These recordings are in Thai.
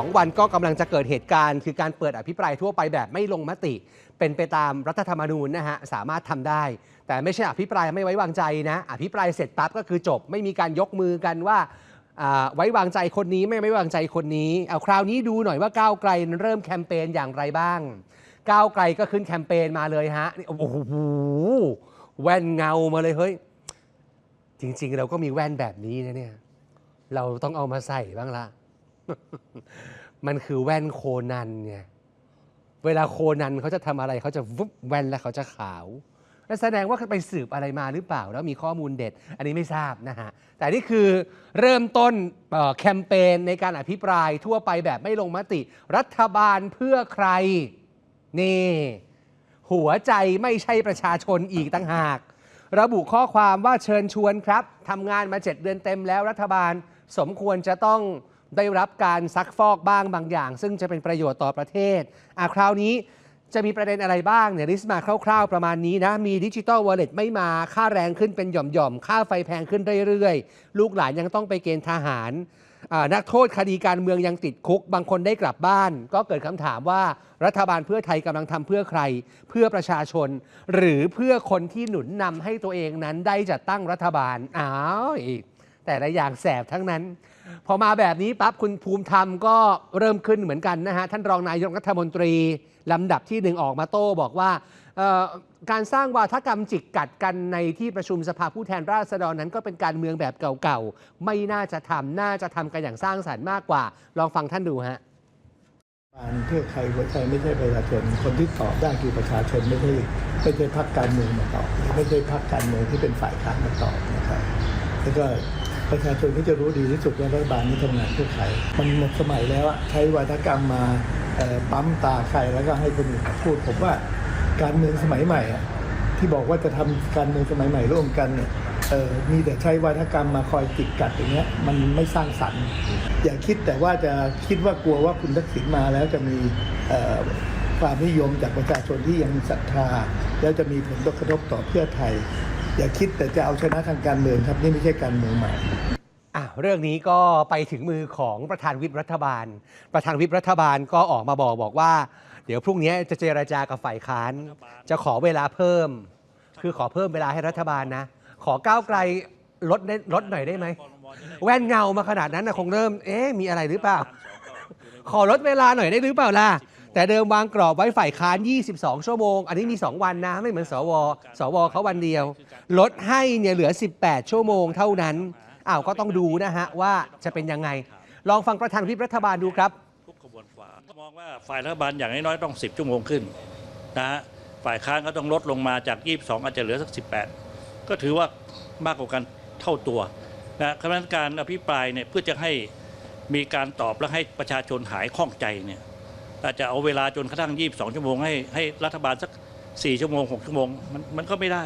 2 วันก็กำลังจะเกิดเหตุการณ์ คือการเปิดอภิปรายทั่วไปแบบไม่ลงมติ เป็นไปตามรัฐธรรมนูญนะฮะสามารถทำได้ แต่ไม่ใช่อภิปรายไม่ไว้วางใจนะ อภิปรายเสร็จปั๊บก็คือจบ ไม่มีการยกมือกันว่าอ่าไว้วางใจคนนี้ไม่ไว้วางใจคนนี้เอาคราวนี้ดูหน่อยว่าก้าวไกลเริ่มแคมเปญอย่างไรบ้าง ก้าวไกลก็ขึ้นแคมเปญมาเลยฮะนี่โอ้โหแว่นเงามาเลยเฮ้ยจริง ๆ เราก็มีแว่นแบบนี้นะเนี่ยเราต้องเอามาใส่บ้างละ มันคือแว่นโคนันไงเวลาโคนันเขาจะทำอะไรเขาจะวุบแว่นแล้วเขาจะขาวนั่นแสดงว่าเขาไปสืบอะไรมาหรือเปล่า แล้วมีข้อมูลเด็ด อันนี้ไม่ทราบนะฮะ แต่นี่คือเริ่มต้นแคมเปญในการอภิปรายทั่วไปแบบไม่ลงมติ รัฐบาลเพื่อใคร นี่ หัวใจไม่ใช่ประชาชนอีกต่างหาก ระบุข้อความว่าเชิญชวนครับทำงานมา 7 เดือนเต็มแล้วรัฐบาลสมควรจะต้อง ได้รับการซักฟอกบ้างบางอย่าง ซึ่งจะเป็นประโยชน์ต่อประเทศอะคราวนี้จะมีประเด็นอะไรบ้างเนี่ยลิสต์มาคร่าวๆ ประมาณนี้นะ มีดิจิ t a ลวอลเล็ตไม่มา ค่าแรงขึ้นเป็นหย่อมๆ ค่าไฟแพงขึ้นเรื่อยๆ ลูกหลานยังต้องไปเกณฑ์ทหาร นักโทษคดีการเมืองยังติดคุก บางคนได้กลับบ้าน ก็เกิดคำถามว่ารัฐบาลเพื่อไทยกำลังทำเพื่อใคร เพื่อประชาชน หรือเพื่อคนที่หนุนนำให้ตัวเองนั้นได้จัดตั้งรัฐบาลอ้าวอีกแต่ละอย่างแสบทั้งนั้น พอมาแบบนี้ปั๊บคุณภูมิธรรมก็เริ่มขึ้นเหมือนกันนะฮะ ท่านรองนายกรัฐมนตรีลำดับที่หนึ่งออกมาโต้บอกว่าการสร้างวาทกรรมจิกกัดกันในที่ประชุมสภาผู้แทนราษฎรนั้นก็เป็นการเมืองแบบเก่าๆ ไม่น่าจะทำน่าจะทำกันอย่างสร้างสรรค์มากกว่า ลองฟังท่านดูฮะการเพื่อใครหัวใจไม่ใช่ประชาชน คนที่ตอบได้คือประชาชนไม่ใช่ไม่ใช่พรรคการเมืองมาตอบ ไม่ใช่พรรคการเมืองที่เป็นฝ่ายค้านมาตอบนะครับแล้วก็ ประชาชนก็จะรู้ดีที่สุดว่ารัฐบาลนี้ทำงานเพื่อใครมันหมดสมัยแล้วอะใช้วาทกรรมมาปั๊มตาใครแล้วก็ให้คนอื่นพูดผมว่าการเมืองสมัยใหม่อะที่บอกว่าจะทำการเมืองสมัยใหม่ร่วมกันเนี่ยมีแต่ใช้วาทกรรมมาคอยจิกกัดอย่างเงี้ยมันไม่สร้างสรรค์ อย่าคิดแต่ว่าจะคิดว่ากลัวว่าคุณทักษิณมาแล้วจะมีความนิยมจากประชาชนที่ยังศรัทธา แล้วจะมีผลกระทบต่อเพื่อไทย อย่าคิดแต่จะเอาชนะทางการเมืองครับ นี่ไม่ใช่การเมืองใหม่อะเรื่องนี้ก็ไปถึงมือของประธานวิปรัฐบาล ประธานวิปรัฐบาลก็ออกมาบอกบอกว่า เดี๋ยวพรุ่งนี้จะเจรจากับฝ่ายค้าน จะขอเวลาเพิ่ม คือขอเพิ่มเวลาให้รัฐบาลนะ ขอก้าวไกลลดลดหน่อยได้ไหมแว่นเงามาขนาดนั้นนะคงเริ่ม เอ๊ะมีอะไรหรือเปล่า ขอลดเวลาหน่อยได้หรือเปล่าล่ะ แต่เดิมวางกรอบไว้ฝ่ายค้าน 22 ชั่วโมง อันนี้มี 2 วันนะ ไม่เหมือนสว สวเขาวันเดียว ลดให้เนี่ยเหลือ 18 ชั่วโมงเท่านั้นอ้าวก็ต้องดูนะฮะว่าจะเป็นยังไง ลองฟังประธานวิปรัฐบาลดูครับทุกขบวนความมองว่าฝ่ายรัฐบาลอย่างน้อยๆต้อง 10 ชั่วโมงขึ้นนะฮะฝ่ายค้านก็ต้องลดลงมาจาก 22 อาจจะเหลือสัก 18 ก็ถือว่ามากกว่ากันเท่าตัวนะคณะกรรมการอภิปรายเนี่ยเพื่อจะให้มีการตอบและให้ประชาชนหายข้องใจเนี่ย อาจจะเอาเวลาจนกระทั่ง 22 ชั่วโมงให้ให้รัฐบาลสัก 4 ชั่วโมง 6 ชั่วโมง มันมันก็ไม่ได้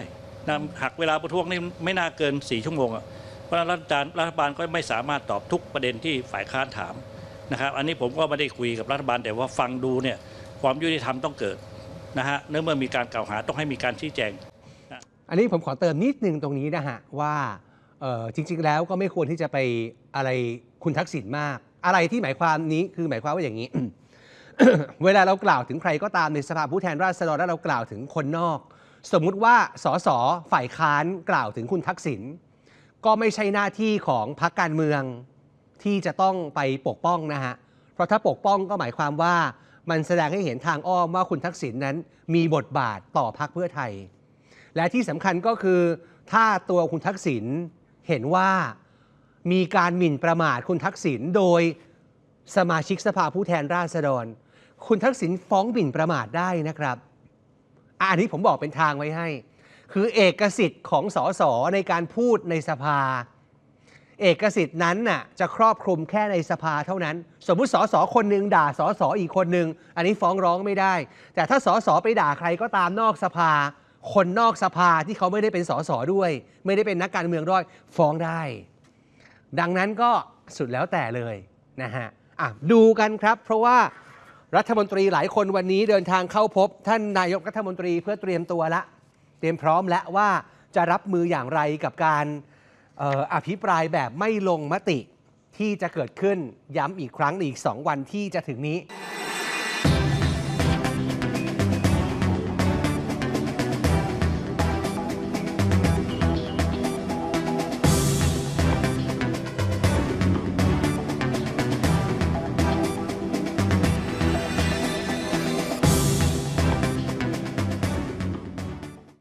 นะหักเวลาประท้วงนี่ไม่น่าเกิน 4 ชั่วโมงอะเพราะฉะนั้นรัฐบาลรัฐบาลก็ไม่สามารถตอบทุกประเด็นที่ฝ่ายค้านถามนะครับ อันนี้ผมก็ไม่ได้คุยกับรัฐบาลแต่ว่าฟังดูเนี่ยความยุติธรรมต้องเกิดนะฮะเนื่องเมื่อมีการกล่าวหาต้องให้มีการชี้แจง อันนี้ผมขอเติมนิดนึงตรงนี้นะฮะว่าจริง ๆ แล้วก็ไม่ควรที่จะไปอะไรคุณทักษิณมาก อะไรที่หมายความนี้คือหมายความว่าอย่างนี้ เวลาเรากล่าวถึงใครก็ตามในสภาผู้แทนราษฎรแล้วเรากล่าวถึงคนนอก สมมุติว่าสสฝ่ายค้านกล่าวถึงคุณทักษิณก็ไม่ใช่หน้าที่ของพรรคการเมืองที่จะต้องไปปกป้องนะฮะเพราะถ้าปกป้องก็หมายความว่ามันแสดงให้เห็นทางอ้อมว่าคุณทักษิณนั้นมีบทบาทต่อพรรคเพื่อไทย และที่สำคัญก็คือ ถ้าตัวคุณทักษิณเห็นว่ามีการหมิ่นประมาทคุณทักษิณโดยสมาชิกสภาผู้แทนราษฎร คุณทักษิณฟ้องหมิ่นประมาทได้นะครับอะอันนี้ผมบอกเป็นทางไว้ให้ คือเอกสิทธิ์ของสสในการพูดในสภา เอกสิทธิ์นั้นน่ะจะครอบคลุมแค่ในสภาเท่านั้น สมมุติสสคนหนึ่งด่าสสอีกคนหนึ่งอันนี้ฟ้องร้องไม่ได้ แต่ถ้าสสไปด่าใครก็ตามนอกสภา คนนอกสภาที่เขาไม่ได้เป็นสสด้วย ไม่ได้เป็นนักการเมืองด้วยฟ้องได้ ดังนั้นก็สุดแล้วแต่เลยนะฮะอะดูกันครับ เพราะว่า รัฐมนตรีหลายคนวันนี้เดินทางเข้าพบ ท่านนายกรัฐมนตรีเพื่อเตรียมตัวละ เตรียมพร้อมแล้วว่าจะรับมืออย่างไรกับการเอ่ออภิปรายแบบไม่ลงมติที่จะเกิดขึ้นย้ำอีกครั้งในอีก 2 วันที่จะถึงนี้